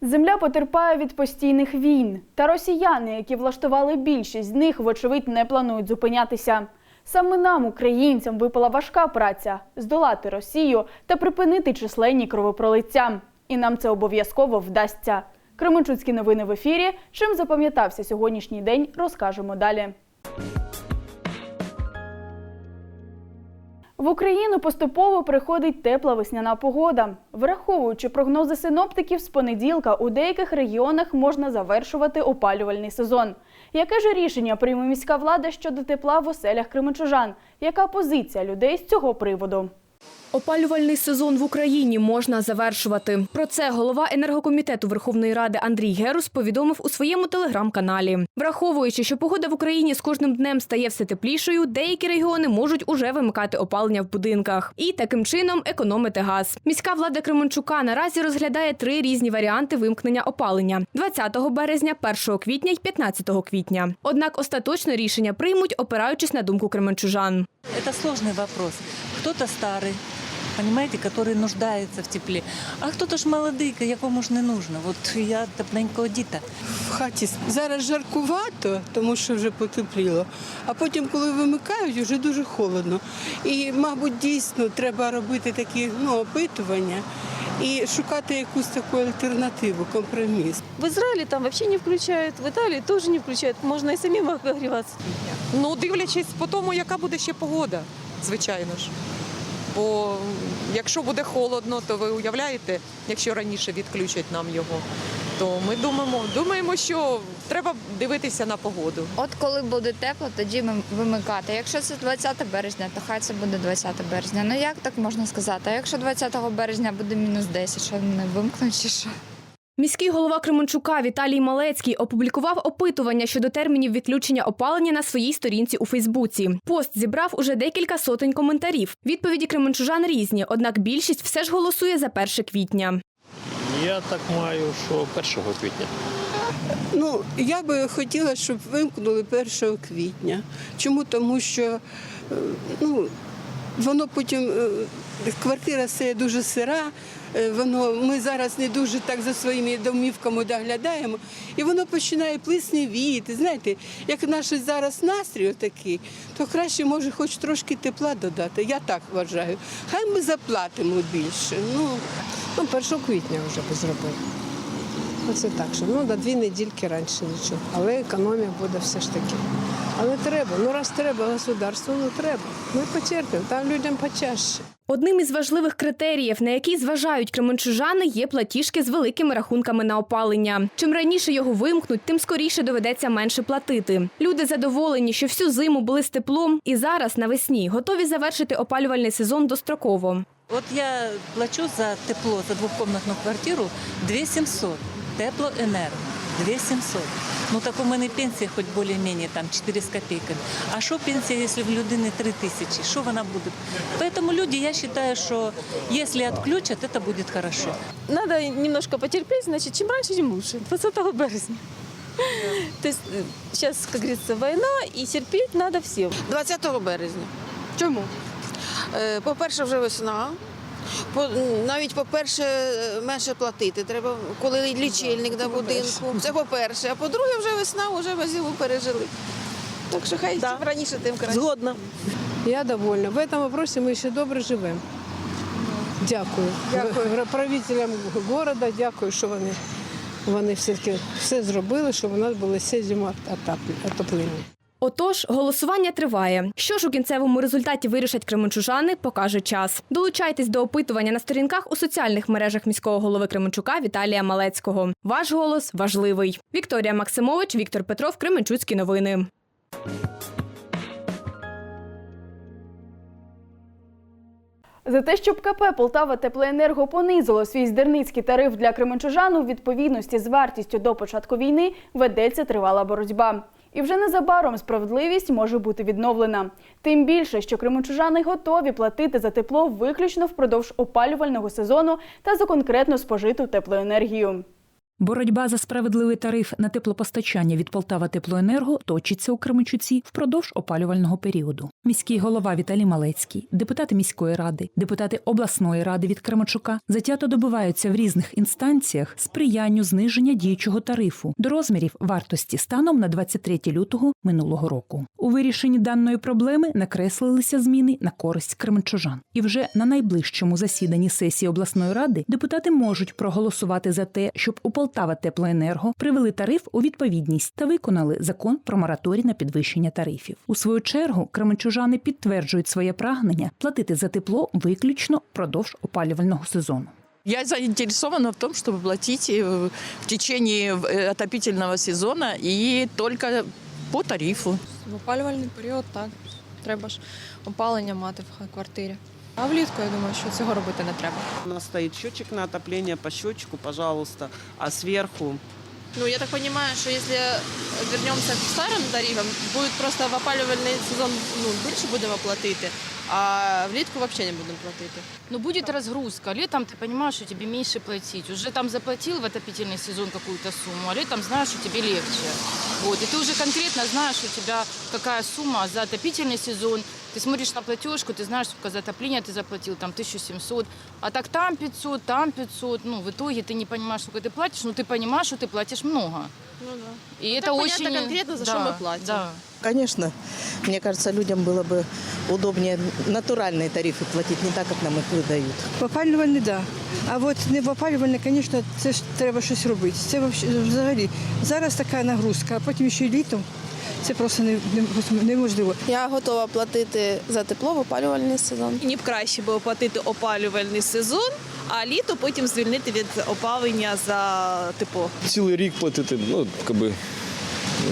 Земля потерпає від постійних війн. Та росіяни, які влаштували більшість з них, вочевидь, не планують зупинятися. Саме нам, українцям, випала важка праця здолати Росію та припинити численні кровопролиття. І нам це обов'язково вдасться. Кременчуцькі новини в ефірі. Чим запам'ятався сьогоднішній день, розкажемо далі. В Україну поступово приходить тепла весняна погода. Враховуючи прогнози синоптиків, з понеділка у деяких регіонах можна завершувати опалювальний сезон. Яке ж рішення прийме міська влада щодо тепла в оселях кременчужан? Яка позиція людей з цього приводу? Опалювальний сезон в Україні можна завершувати. Про це голова енергокомітету Верховної Ради Андрій Герус повідомив у своєму телеграм-каналі. Враховуючи, що погода в Україні з кожним днем стає все теплішою, деякі регіони можуть уже вимикати опалення в будинках і таким чином економити газ. Міська влада Кременчука наразі розглядає три різні варіанти вимкнення опалення: 20 березня, 1 квітня й 15 квітня. Однак остаточне рішення приймуть, опираючись на думку кременчужан. Это сложный вопрос. Кто-то старый, понимаете, который нуждается в тепле, а кто-то ж молодий, якому ж не нужно. От я тепленького діта. В хаті зараз жаркувато, тому що вже потепліло. А потім, коли вимикають, вже дуже холодно. І, мабуть, дійсно треба робити такі ну, опитування і шукати якусь таку альтернативу, компроміс. В Израиле там вообще не включают, в Италии тоже не включают. Можно и самим обогреваться. Ну, дивлячись по тому, яка буде ще погода, звичайно ж. Бо якщо буде холодно, то ви уявляєте, якщо раніше відключать нам його, то ми думаємо, думаємо, що треба дивитися на погоду. От коли буде тепло, тоді ми вимикати. Якщо це 20 березня, то хай це буде 20 березня. Ну як так можна сказати? А якщо 20 березня буде мінус 10, що не вимкнуть чи що? Міський голова Кременчука Віталій Малецький опублікував опитування щодо термінів відключення опалення на своїй сторінці у Фейсбуці. Пост зібрав уже декілька сотень коментарів. Відповіді кременчужан різні, однак більшість все ж голосує за 1 квітня. Я так маю, що 1 квітня. Ну, я би хотіла, щоб вимкнули 1 квітня. Чому? Тому що е, ну, воно потім, е, квартира стає дуже сира, воно, ми зараз не дуже так за своїми домівками доглядаємо, і воно починає плисневіти. Знаєте, як наш зараз настрій такий, то краще може хоч трошки тепла додати. Я так вважаю. Хай ми заплатимо більше. Ну, Ну, 1 квітня вже би зробили. Оце так, що ну, на дві недільки раніше нічого. Але економія буде все ж таки. Але треба, ну раз треба государству, ну треба. Ми потерпимо, там людям почаще. Одним із важливих критеріїв, на які зважають кременчужани, є платіжки з великими рахунками на опалення. Чим раніше його вимкнуть, тим скоріше доведеться менше платити. Люди задоволені, що всю зиму були з теплом, і зараз навесні готові завершити опалювальний сезон достроково. От я плачу за тепло, за двокомнатну квартиру 2700. Теплоенерго 2700. Ну так у мене пенсія хоч більш-менш там 4 з копійками. А що пенсія, якщо в людини 3 тисячі? Що вона буде? Поэтому люди, я вважаю, що якщо відключать, це буде хорошо. Надо немножко потерпеть, значит, чем раньше, тем лучше. 20 березня. То есть сейчас, как говорится, война, и терпеть надо всем. 20 березня. Чому? Е, По-перше, вже весна. По, навіть по-перше, менше платити треба, коли лічильник на будинку. Це по-перше. А по-друге, вже весна, вже ми зиму пережили. Так що хай Да. раніше, тим краще. Згодна. Я довольна. В цьому вопросі ми ще добре живемо. Дякую. Дякую правителям міста, дякую, що вони, вони все-таки все зробили, щоб у нас були все зима отоплення. Отож, голосування триває. Що ж у кінцевому результаті вирішать кременчужани, покаже час. Долучайтесь до опитування на сторінках у соціальних мережах міського голови Кременчука Віталія Малецького. Ваш голос важливий. Вікторія Максимович, Віктор Петров, Кременчуцькі новини. За те, щоб КП Полтава Теплоенерго понизило свій здерницький тариф для кременчужан у відповідності з вартістю до початку війни, ведеться тривала боротьба. І вже незабаром справедливість може бути відновлена. Тим більше, що кременчужани готові платити за тепло виключно впродовж опалювального сезону та за конкретно спожиту теплоенергію. Боротьба за справедливий тариф на теплопостачання від Полтава Теплоенерго точиться у Кременчуці впродовж опалювального періоду. Міський голова Віталій Малецький, депутати міської ради, депутати обласної ради від Кременчука затято добиваються в різних інстанціях сприянню зниження діючого тарифу до розмірів вартості станом на 23 лютого минулого року. У вирішенні даної проблеми накреслилися зміни на користь кременчужан. І вже на найближчому засіданні сесії обласної ради депутати можуть проголосувати за те, щоб у Полтава Теплоенерго привели тариф у відповідність та виконали закон про мораторій на підвищення тарифів. У свою чергу кременчужани підтверджують своє прагнення платити за тепло виключно впродовж опалювального сезону. Я заинтересована в том, чтобы платить э, в течение э, отопительного сезона и только по тарифу. В опалювальний період так. Треба ж опалення мати в квартирі. А влітку я думаю, що цього робити не треба. У нас стоїть щочик на отоплення по щочку, пожалуйста, а зверху. Ну, я так понимаю, что если вернемся к старым тарифам, будет просто в опалювальний сезон ну, більше будемо платити, а влітку взагалі не будемо платити. Ну, будет разгрузка. Летом ты понимаешь, что тебе меньше платить. Уже там заплатил в отопительный сезон какую-то сумму, а летом знаешь, что тебе легче. Вот. И ты уже конкретно знаешь, у тебя какая сумма за отопительный сезон. Ты смотришь на платежку, ты знаешь, сколько за отопление ты заплатил, там 1700. А так там 500, там 500. Ну, в итоге ты не понимаешь, сколько ты платишь, но ты понимаешь, что ты платишь много. Ну, да. И это так очень... понятно конкретно, за да, что мы платим. Да. Конечно, мне кажется, людям было бы удобнее натуральные тарифы платить, не так, как нам их выдают. В опалювальний, так. Да. А от не в опалювальний, звісно, це ж треба щось робити. Це вообще- взагалі зараз така нагрузка, а потім ще й літом. Це просто не- не- неможливо. Я готова платити за тепло в опалювальний сезон. Мені б краще було платити опалювальний сезон, а літо потім звільнити від опалення за тепло. Цілий рік платити, ну, якби, ну,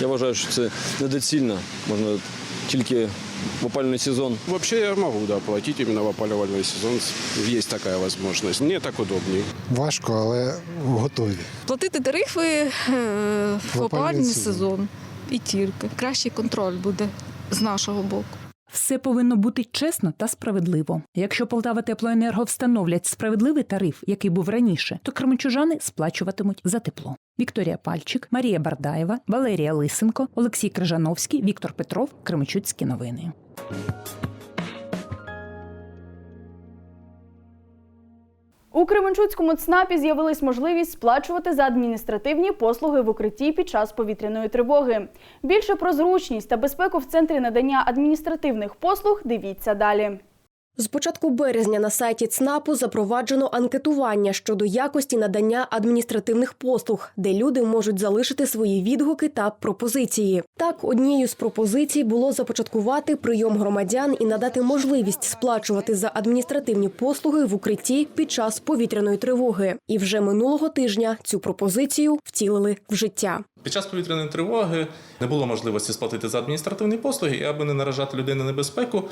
я вважаю, що це недоцільно. Можна тільки в опальний сезон. Взагалі я можу да, платити іменно в опалювальний сезон. Є така можливість. Мені так удобнее. Важко, але готові. Платити тарифи е, в опалювальний сезон і тільки. Кращий контроль буде з нашого боку. Все повинно бути чесно та справедливо. Якщо Полтава Теплоенерго встановлять справедливий тариф, який був раніше, то кримчужани сплачуватимуть за тепло. Вікторія Пальчик, Марія Бардаєва, Валерія Лисенко, Олексій Крижановський, Віктор Петров. Кримчуцькі новини. У Кременчуцькому ЦНАПі з'явилась можливість сплачувати за адміністративні послуги в укритті під час повітряної тривоги. Більше про зручність та безпеку в центрі надання адміністративних послуг дивіться далі. З початку березня на сайті ЦНАПу запроваджено анкетування щодо якості надання адміністративних послуг, де люди можуть залишити свої відгуки та пропозиції. Так, однією з пропозицій було започаткувати прийом громадян і надати можливість сплачувати за адміністративні послуги в укритті під час повітряної тривоги. І вже минулого тижня цю пропозицію втілили в життя. Під час повітряної тривоги не було можливості сплатити за адміністративні послуги, і аби не наражати людей на небезпеку,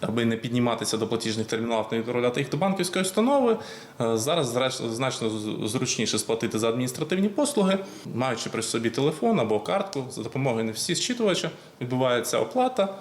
аби не підніматися до платіжних терміналів, не відправляти їх до банківської установи. е, Зараз значно зручніше сплатити за адміністративні послуги, маючи при собі телефон або картку, за допомогою не всі зчитувача відбувається оплата,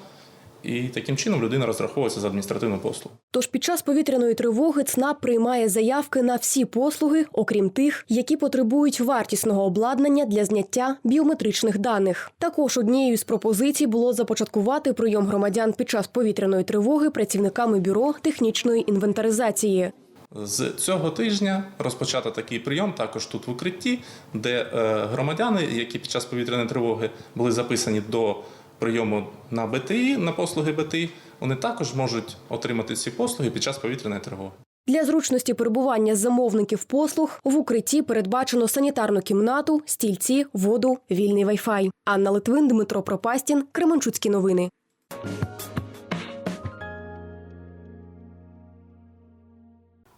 і таким чином людина розраховується за адміністративну послугу. Тож під час повітряної тривоги ЦНАП приймає заявки на всі послуги, окрім тих, які потребують вартісного обладнання для зняття біометричних даних. Також однією з пропозицій було започаткувати прийом громадян під час повітряної тривоги працівниками бюро технічної інвентаризації. З цього тижня розпочато такий прийом також тут в укритті, де е, громадяни, які під час повітряної тривоги були записані до прийому на БТІ, на послуги БТІ, вони також можуть отримати ці послуги під час повітряної тривоги. Для зручності перебування замовників послуг в укритті передбачено санітарну кімнату, стільці, воду, вільний вайфай. Анна Литвин, Дмитро Пропастін, Кременчуцькі новини.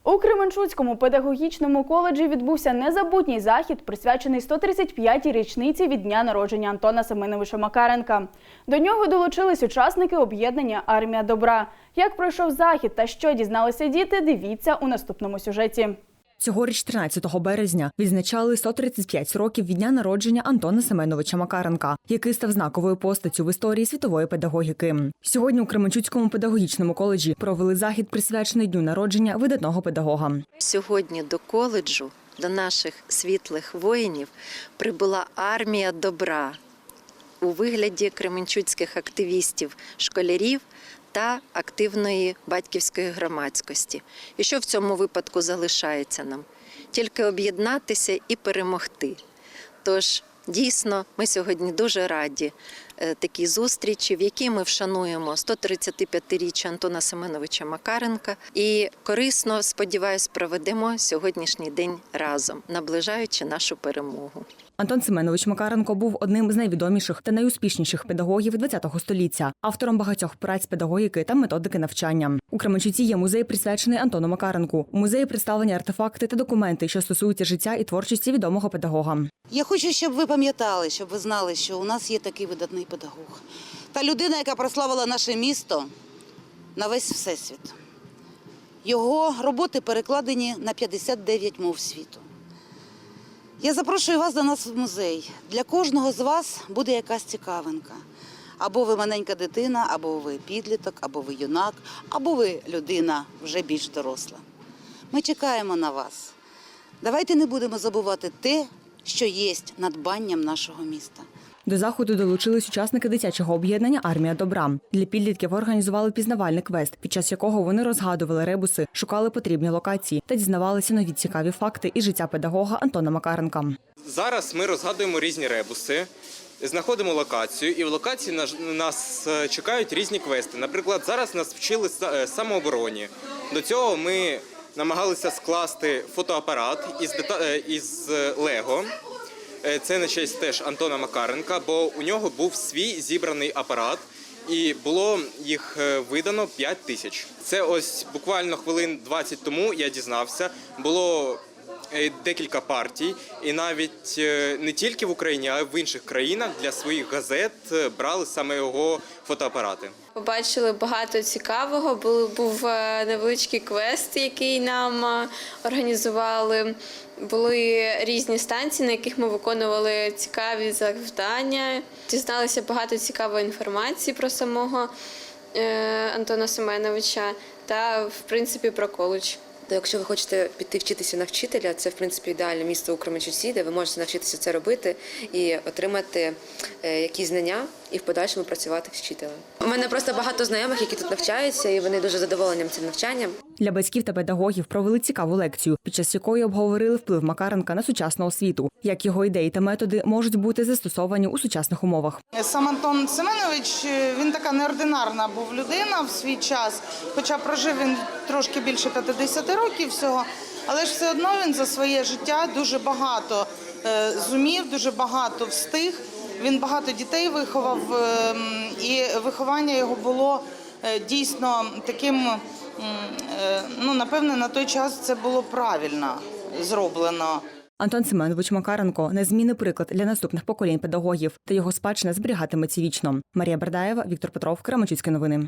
У Кременчуцькому педагогічному коледжі відбувся незабутній захід, присвячений 135-й річниці від дня народження Антона Семеновича Макаренка. До нього долучились учасники об'єднання Армія добра. Як пройшов захід та що дізналися діти, дивіться у наступному сюжеті. Цьогоріч, 13 березня, відзначали 135 років від дня народження Антона Семеновича Макаренка, який став знаковою постаттю в історії світової педагогіки. Сьогодні у Кременчуцькому педагогічному коледжі провели захід, присвячений дню народження видатного педагога. Сьогодні до коледжу до наших світлих воїнів прибула армія добра у вигляді кременчуцьких активістів, школярів та активної батьківської громадськості. І що в цьому випадку залишається нам? Тільки об'єднатися і перемогти. Тож дійсно ми сьогодні дуже раді е, такій зустрічі, в якій ми вшануємо 135-річчя Антона Семеновича Макаренка і корисно, сподіваюсь, проведемо сьогоднішній день разом, наближаючи нашу перемогу. Антон Семенович Макаренко був одним з найвідоміших та найуспішніших педагогів ХХ століття, автором багатьох праць педагогіки та методики навчання. У Кременчуці є музей, присвячений Антону Макаренку. У музеї представлені артефакти та документи, що стосуються життя і творчості відомого педагога. Я хочу, щоб ви пам'ятали, щоб ви знали, що у нас є такий видатний педагог. Та людина, яка прославила наше місто на весь всесвіт. Його роботи перекладені на 59 мов світу. Я запрошую вас до нас в музей. Для кожного з вас буде якась цікавинка. Або ви маленька дитина, або ви підліток, або ви юнак, або ви людина вже більш доросла. Ми чекаємо на вас. Давайте не будемо забувати те, що є надбанням нашого міста. До заходу долучились учасники дитячого об'єднання Армія добра. Для підлітків організували пізнавальний квест, під час якого вони розгадували ребуси, шукали потрібні локації та дізнавалися нові цікаві факти із життя педагога Антона Макаренка. Зараз ми розгадуємо різні ребуси, знаходимо локацію, і в локації нас, е, чекають різні квести. Наприклад, зараз нас вчили е, самообороні. До цього ми намагалися скласти фотоапарат із, е, із Лего. Е, Це на честь теж Антона Макаренка, бо у нього був свій зібраний апарат. І було їх е, видано 5 тисяч. Це ось буквально хвилин 20 тому я дізнався. Було декілька партій, і навіть е, не тільки в Україні, а й в інших країнах для своїх газет е, брали саме його фотоапарати. Побачили багато цікавого. Був, е, невеличкий квест, який нам е, організували. Були різні станції, на яких ми виконували цікаві завдання. Дізналися багато цікавої інформації про самого е, Антона Семеновича та, в принципі, про коледж. Якщо ви хочете піти вчитися на вчителя, це в принципі ідеальне місце у Кременчуці, де ви можете навчитися це робити і отримати е, якісь знання і в подальшому працювати вчителем. У мене просто багато знайомих, які тут навчаються, і вони дуже задоволенням цим навчанням. Для батьків та педагогів провели цікаву лекцію, під час якої обговорили вплив Макаренка на сучасну освіту, як його ідеї та методи можуть бути застосовані у сучасних умовах. Сам Антон Семенович е, він така неординарна був людина в свій час, хоча прожив він трошки більше 50 років всього, але ж все одно він за своє життя дуже багато е, зумів, дуже багато встиг. Він багато дітей виховав, е, і виховання його було е, дійсно таким. е, Ну, напевне, на той час це було правильно зроблено. Антон Семенович Макаренко незмінний приклад для наступних поколінь педагогів, та його спадщина зберігатиметься вічно. Марія Бердаєва, Віктор Петров, Кременчуцькі новини.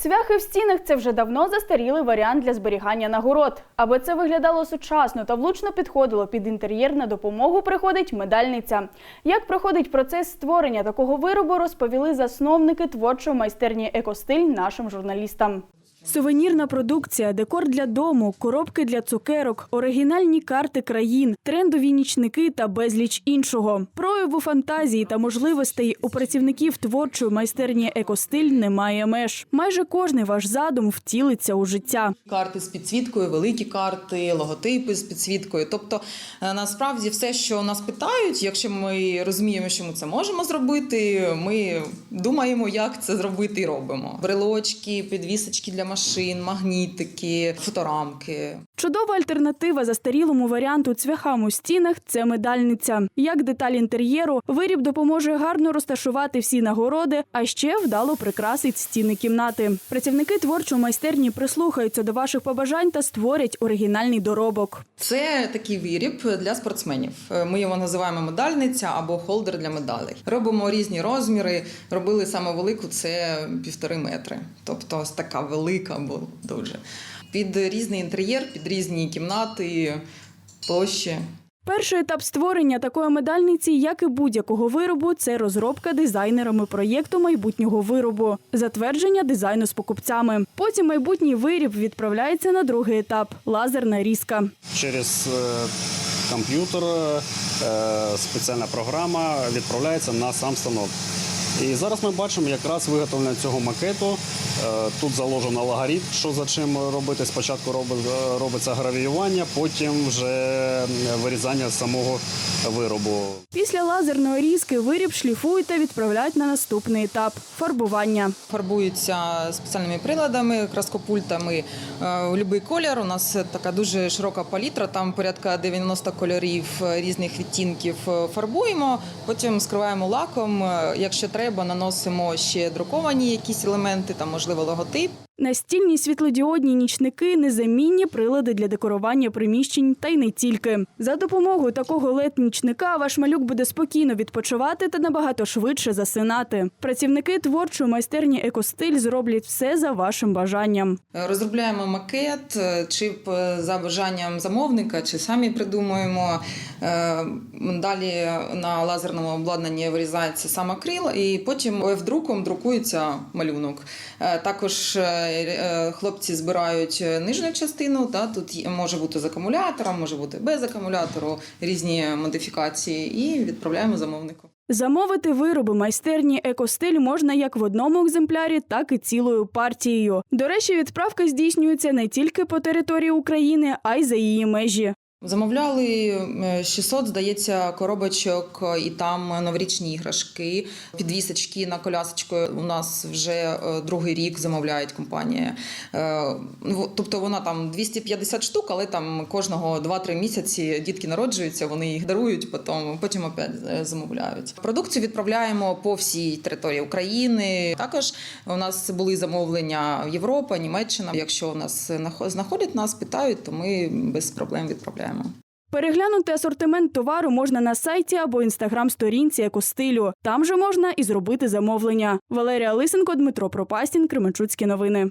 Цвяхи в стінах це вже давно застарілий варіант для зберігання нагород. Аби це виглядало сучасно та влучно підходило під інтер'єр, на допомогу приходить медальниця. Як проходить процес створення такого виробу, розповіли засновники творчої майстерні Екостиль нашим журналістам. Сувенірна продукція, декор для дому, коробки для цукерок, оригінальні карти країн, трендові нічники та безліч іншого. Прояву фантазії та можливостей у працівників творчої майстерні Екостиль немає меж. Майже кожний ваш задум втілиться у життя. Карти з підсвіткою, великі карти, логотипи з підсвіткою. Тобто, е, насправді, все, що нас питають, якщо ми розуміємо, що ми це можемо зробити, ми думаємо, як це зробити і робимо. Брелочки, підвісочки для машин, магнітики, фоторамки. Чудова альтернатива застарілому варіанту цвяхам у стінах це медальниця. Як деталь інтер'єру, виріб допоможе гарно розташувати всі нагороди, а ще вдало прикрасить стіни кімнати. Працівники творчої майстерні прислухаються до ваших побажань та створять оригінальний доробок. Це такий виріб для спортсменів. Ми його називаємо медальниця або холдер для медалей. Робимо різні розміри. Робили саме велику це півтори метри. Тобто така велика, бо дуже під різний інтер'єр, під різні кімнати, площі. Перший етап створення такої медальниці, як і будь-якого виробу, це розробка дизайнерами проєкту майбутнього виробу, затвердження дизайну з покупцями. Потім майбутній виріб відправляється на другий етап лазерна різка. Через е, комп'ютер е, спеціальна програма відправляється на сам станок. І зараз ми бачимо якраз виготовлення цього макету. Е, Тут заложено алгоритм, що за чим робити. Спочатку роби- робиться гравіювання, потім вже е, вирізання самого виробу. Після лазерної різки виріб шліфують та відправляють на наступний етап фарбування. Фарбуються спеціальними приладами, краскопультами е, у будь-який колір. У нас така дуже широка палітра, там порядка 90 кольорів е, різних відтінків е, фарбуємо, потім скриваємо лаком. Е, Якщо треба, наносимо ще друковані якісь елементи, там можливо логотип. Настільні світлодіодні нічники незамінні прилади для декорування приміщень та й не тільки. За допомогою такого led нічника ваш малюк буде спокійно відпочивати та набагато швидше засинати. Працівники творчої майстерні екостиль зроблять все за вашим бажанням. Е, Розробляємо макет, е, чи за бажанням замовника, чи самі придумуємо. Е, Далі на лазерному обладнанні вирізається сам акрил, і потім ОФ-друком друкується малюнок. Е, Також е, е, хлопці збирають нижню частину. Та, тут може бути з акумулятором, може бути без акумулятору, різні модифікації, і відправляємо замовнику. Замовити вироби майстерні екостиль можна як в одному екземплярі, так і цілою партією. До речі, відправка здійснюється не тільки по території України, а й за її межі. Замовляли е, 600, здається, коробочок, і там новорічні іграшки, підвісочки на колясочку. У нас вже е, другий рік замовляють компанія. Е, ну, Тобто вона там 250 штук, але там кожного 2-3 місяці дітки народжуються, вони їх дарують, потім, потім опять е, замовляють. Продукцію відправляємо по всій території України. Також у нас були замовлення Європа, Німеччина. Якщо у нас нахо- знаходять нас, питають, то ми без проблем відправляємо. Переглянути асортимент товару можна на сайті або інстаграм-сторінці екостилю. Там же можна і зробити замовлення. Валерія Лисенко, Дмитро Пропастін, Кременчуцькі новини.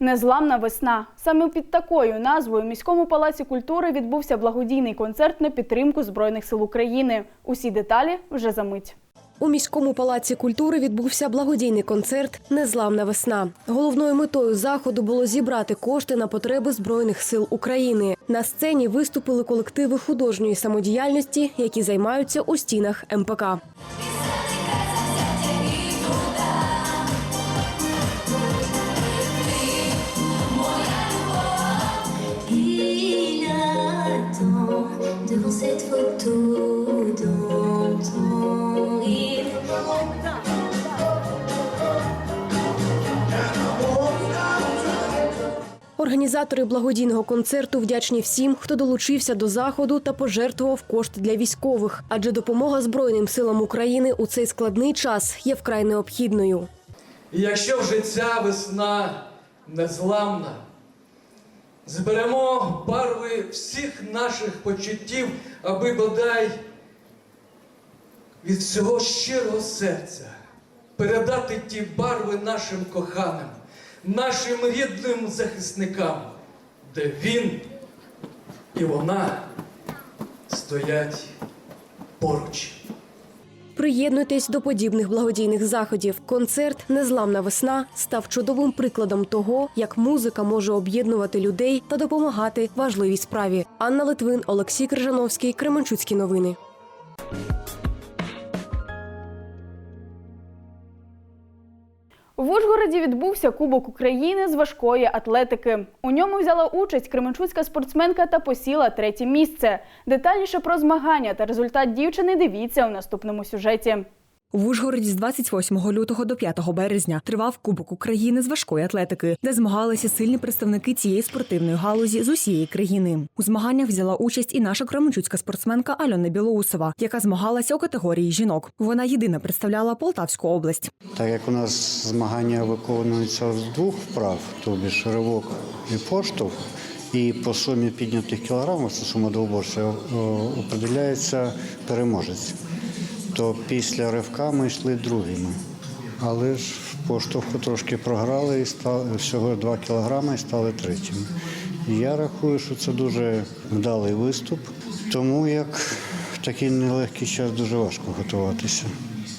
Незламна весна. Саме під такою назвою у міському палаці культури відбувся благодійний концерт на підтримку Збройних сил України. Усі деталі вже за мить. У міському палаці культури відбувся благодійний концерт Незламна весна. Головною метою заходу було зібрати кошти на потреби збройних сил України. На сцені виступили колективи художньої самодіяльності, які займаються у стінах МПК. Організатори благодійного концерту вдячні всім, хто долучився до заходу та пожертвував кошти для військових, адже допомога Збройним силам України у цей складний час є вкрай необхідною. Якщо вже ця весна незламна, зберемо барви всіх наших почуттів, аби бодай від всього щирого серця передати ті барви нашим коханим, нашим рідним захисникам, де він і вона стоять поруч. Приєднуйтесь до подібних благодійних заходів. Концерт Незламна весна став чудовим прикладом того, як музика може об'єднувати людей та допомагати важливій справі. Анна Литвин, Олексій Крижановський, Кременчуцькі новини. В Ужгороді відбувся Кубок України з важкої атлетики. У ньому взяла участь кременчуцька спортсменка та посіла третє місце. Детальніше про змагання та результат дівчини дивіться у наступному сюжеті. В Ужгороді з 28 лютого до 5 березня тривав Кубок України з важкої атлетики, де змагалися сильні представники цієї спортивної галузі з усієї країни. У змаганнях взяла участь і наша кременчуцька спортсменка Альона Білоусова, яка змагалася у категорії жінок. Вона єдина представляла Полтавську область. Так як у нас змагання виконуються з двох вправ, тобі ж ривок і поштовх, і по сумі піднятих кілограмів, це сума двоборця, о, определяється переможець. То після ривка ми йшли другими. Але ж поштовху трошки програли і стали всього 2 кілограми і стали третіми. Я рахую, що це дуже вдалий виступ, тому як в такий нелегкий час дуже важко готуватися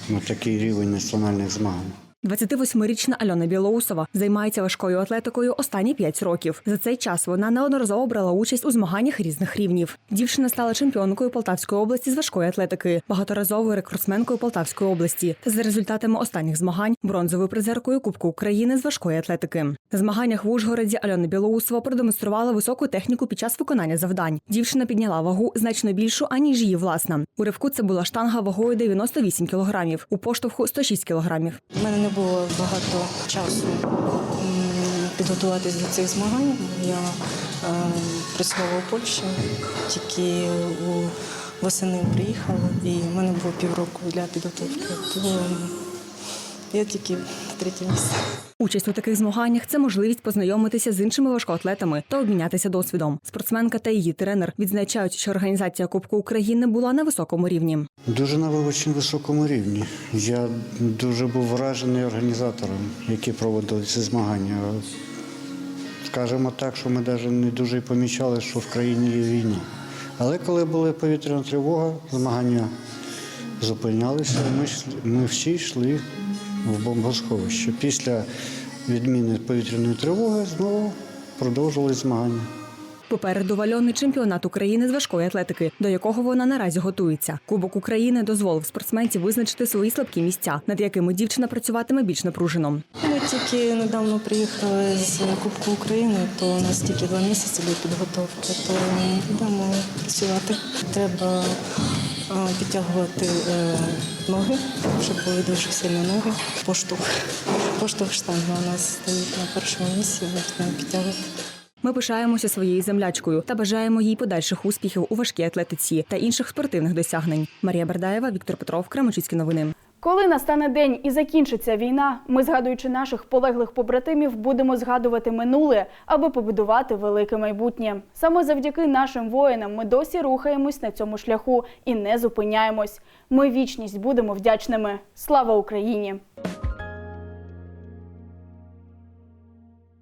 на такий рівень національних змагань. 28-річна Альона Білоусова займається важкою атлетикою останні 5 років. За цей час вона неодноразово брала участь у змаганнях різних рівнів. Дівчина стала чемпіонкою Полтавської області з важкої атлетики, багаторазовою рекордсменкою Полтавської області та за результатами останніх змагань бронзовою призеркою Кубку України з важкої атлетики. На змаганнях в Ужгороді Альона Білоусова продемонструвала високу техніку під час виконання завдань. Дівчина підняла вагу значно більшу аніж її власна. У ривку це була штанга вагою 98 кілограмів, у поштовху 106 кілограмів. Мене не було багато часу підготуватись до цих змагань. Я е, працювала у Польщі, тільки у восени приїхала, і в мене було півроку для підготовки. Я тільки третє місце. Участь у таких змаганнях це можливість познайомитися з іншими важкоатлетами та обмінятися досвідом. Спортсменка та її тренер відзначають, що організація Кубку України була на високому рівні. Дуже на дуже високому рівні. Я дуже був вражений організатором, які проводили ці змагання. Скажімо так, що ми навіть не дуже помічали, що в країні є війна. Але коли була повітряна тривога, змагання зупинялися, ми, ми всі йшли в бомбосховище. Після відміни повітряної тривоги знову продовжували змагання. Попереду вальонний чемпіонат України з важкої атлетики, до якого вона наразі готується. Кубок України дозволив спортсменці визначити свої слабкі місця, над якими дівчина працюватиме більш напружено. Ми тільки недавно приїхали з Кубку України, то у нас тільки два місяці до підготовки, то будемо працювати. Треба підтягувати е, ноги, щоб були дуже сильні ноги. Поштовх. Поштовх штанга у нас стоїть на першому місці, ми підтягувати. Ми пишаємося своєю землячкою та бажаємо їй подальших успіхів у важкій атлетиці та інших спортивних досягнень. Марія Бердаєва, Віктор Петров, Кременчуцькі новини. Коли настане день і закінчиться війна, ми, згадуючи наших полеглих побратимів, будемо згадувати минуле, аби побудувати велике майбутнє. Саме завдяки нашим воїнам ми досі рухаємось на цьому шляху і не зупиняємось. Ми вічність будемо вдячними. Слава Україні!